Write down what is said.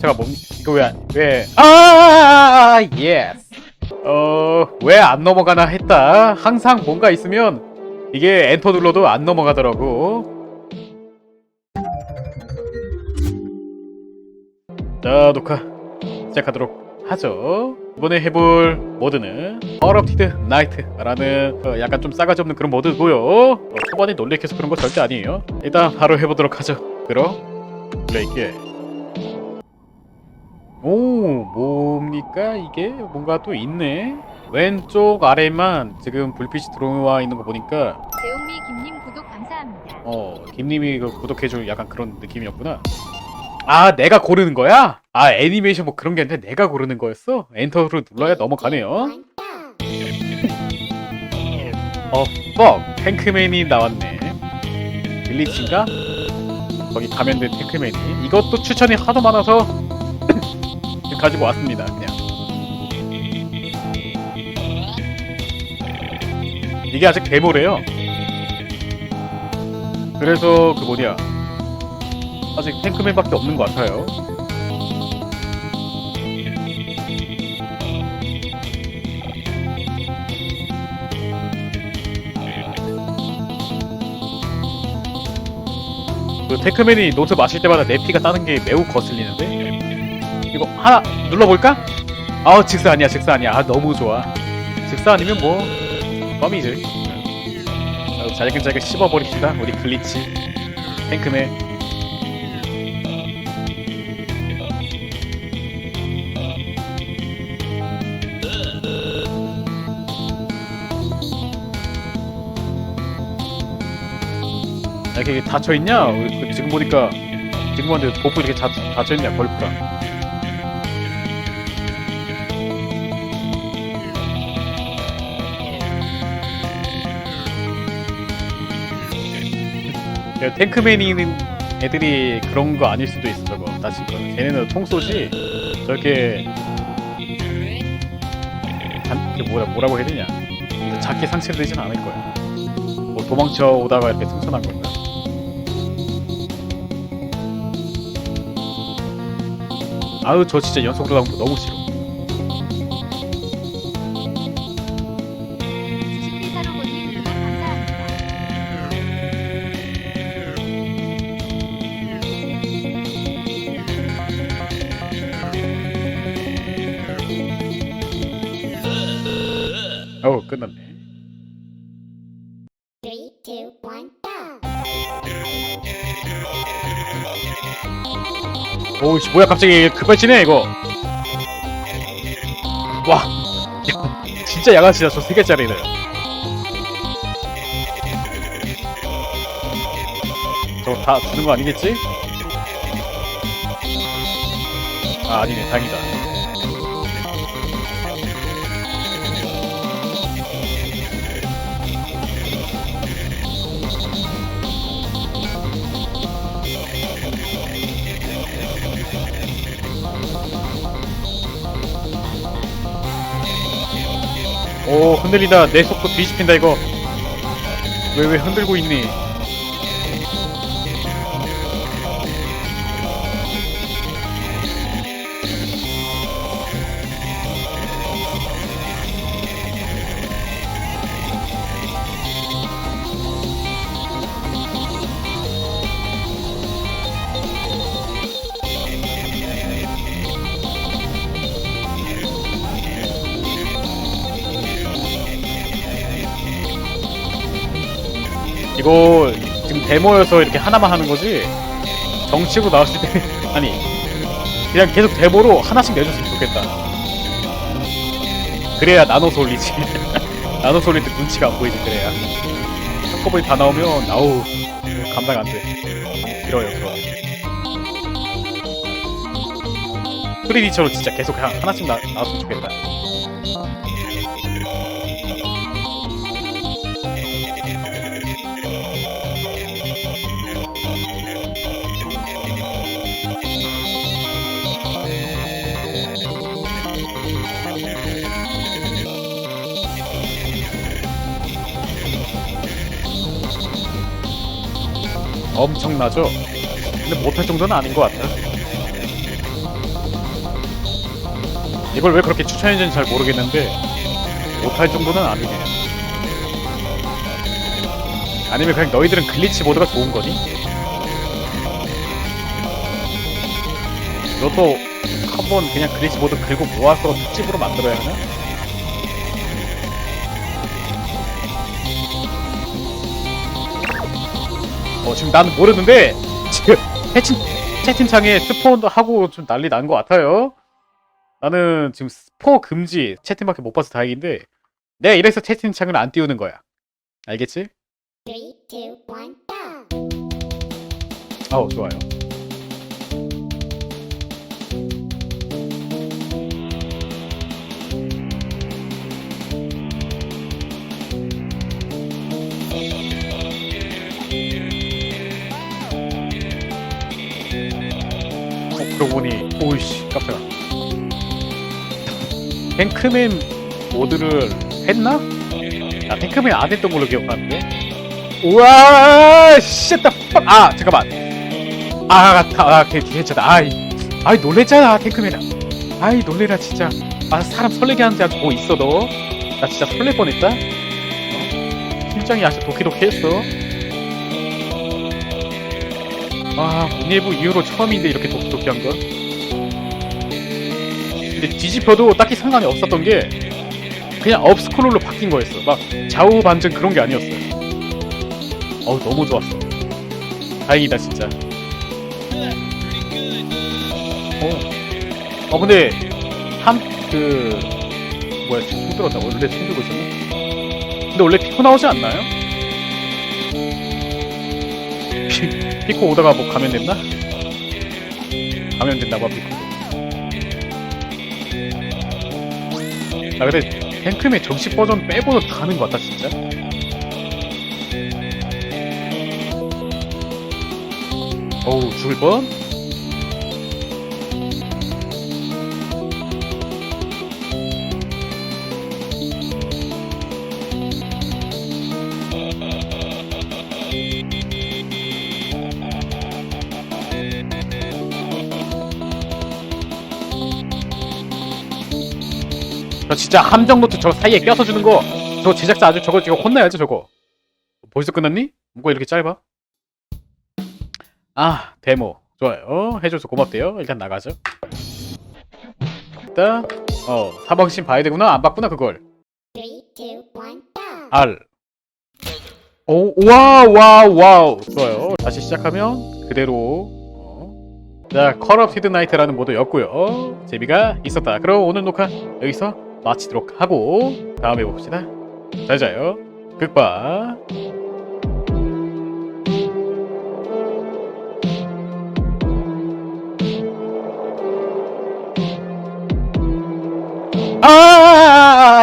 제가 뭐 이거 왜왜아 예스 어왜 안 넘어가나 했다. 항상 뭔가 있으면 이게 엔터 눌러도 안 넘어가더라고. 자 녹화 시작하도록 하죠. 이번에 해볼 모드는 어럽티드 나이트라는 어, 약간 좀 싸가지 없는 그런 모드고요. 어, 초반에 놀래켜서 그런 거 절대 아니에요. 일단 바로 해보도록 하죠. 그럼 플레이 게 오 뭡니까 이게 뭔가 또 있네 왼쪽 아래만 지금 불빛이 들어와 있는 거 보니까 재용미 김님 구독 감사합니다. 어 김님이 그 구독해줄 약간 그런 느낌이었구나 아 내가 고르는 거야? 아 애니메이션 뭐 그런 게 아닌데 내가 고르는 거였어? 엔터를 눌러야 넘어가네요 어 뻑! 탱크맨이 나왔네 빌리치인가? 거기 감염된 탱크맨이 이것도 추천이 하도 많아서 가지고 왔습니다 그냥. 이게 아직 데모래요. 그래서 그 뭐냐. 아직 탱크맨밖에 없는 것 같아요. 그 탱크맨이 노트 마실 때마다 내 피가 따는 게 매우 거슬리는데 이거 하나 눌러볼까? 아우 직사 아니야 직사 아니야. 아 너무 좋아. 직사 아니면 뭐 껌이지. 어, 잘근잘근 씹어버립시다 우리 글리치. 탱크맨. 이렇게 닫혀있냐? 지금 보니까 지금 봤는데 복부 이렇게 닫, 닫혀있냐? 벌프 탱크맨이 있는 애들이 그런 거 아닐 수도 있어 저거. 다시 거. 걔네는 총 쏘지 저렇게 단, 그 뭐라, 뭐라고 해야 되냐? 작게 상처되진 않을 거야. 뭐 도망쳐 오다가 이렇게 승천한 건가 아우 저 진짜 연속으로 나오는 거 너무 싫어 two, one, go! 오우씨 뭐야 갑자기 급발진해 이거 와 야, 진짜 양아치다 저세 개짜리는 저거 다 주는 거 아니겠지? 아 아니네 다행이다 오 흔들리다. 내 속도 뒤집힌다 이거. 왜 왜 흔들고 있니 이거 지금 데모여서 이렇게 하나만 하는 거지? 정치고 나왔을 때 아니 그냥 계속 데모로 하나씩 내줬으면 좋겠다. 그래야 나눠서 올리지. 나눠서 올릴 때 눈치가 안 보이지 그래야. 한꺼번에 다 나오면 아우 감당 안돼. 길어요 그거. 3D처럼 진짜 계속 하나씩 나, 나왔으면 좋겠다 엄청나죠? 근데 못할 정도는 아닌 것 같아. 이걸 왜 그렇게 추천해주는지 잘 모르겠는데 못할 정도는 아니네요 아니면 그냥 너희들은 글리치 모드가 좋은 거니? 너도 한번 그냥 글리치 모드 긁고 모아서 특집으로 만들어야 하나? 어 지금 나는 모르는데 지금 채팅, 채팅창에 스폰도 하고 좀 난리 난 것 같아요 나는 지금 스포 금지 채팅밖에 못 봐서 다행인데 내가 이래서 채팅창을 안 띄우는 거야 알겠지? Three, two, one, go. 아우 좋아요 그러고 보니 오이씨 깜짝아 탱크맨 모드를 했나? 나 탱크맨 안 했던 걸로 기억하는데 우와 쉣다 아 잠깐만 아, 다, 아, 걔, 괜찮다. 아이, 아이, 놀랬잖아, 탱크맨아. 아이, 놀래라, 진짜. 아, 사람 설레게 하는데 아주 뭐 있어, 너. 나 진짜 설렐 뻔했다. 어? 심장이 아주 도키도키 했어. 아, 문예부 이후로 처음인데 이렇게 도키도키한 건. 근데 뒤집혀도 딱히 상관이 없었던 게, 그냥 업스크롤로 바뀐 거였어. 막, 좌우 반전 그런 게 아니었어. 어우, 너무 좋았어. 다행이다, 진짜. 어. 어 근데 한그 뭐야 총 들었다 원래 총 들고 있었나? 근데 원래 피코 나오지 않나요? 피, 피코 오다가 뭐 감염됐나? 감염됐나봐 피코. 아 근데 탱크맨 정식 버전 빼고는 다 하는 것 같다 진짜. 어우 죽을 뻔. 저 진짜 함정 노트 저 사이에 껴서 주는 거. 저 제작자 아주 저거 지금 혼나야죠 저거. 벌써 끝났니? 뭐가 이렇게 짧아? 아 데모 좋아요. 해줘서 고맙대요. 일단 나가죠. 일단 어 사방신 봐야 되구나. 안 봤구나 그걸. Three, two, one, go. R. 오, 와우, 와우, 와우. 좋아요. 다시 시작하면 그대로. 어. 자, 컬업티드 나이트라는 모드였고요. 재미가 있었다. 그럼 오늘 녹화 여기서 마치도록 하고 다음에 봅시다. 잘 자요. 극바. Ah! 아!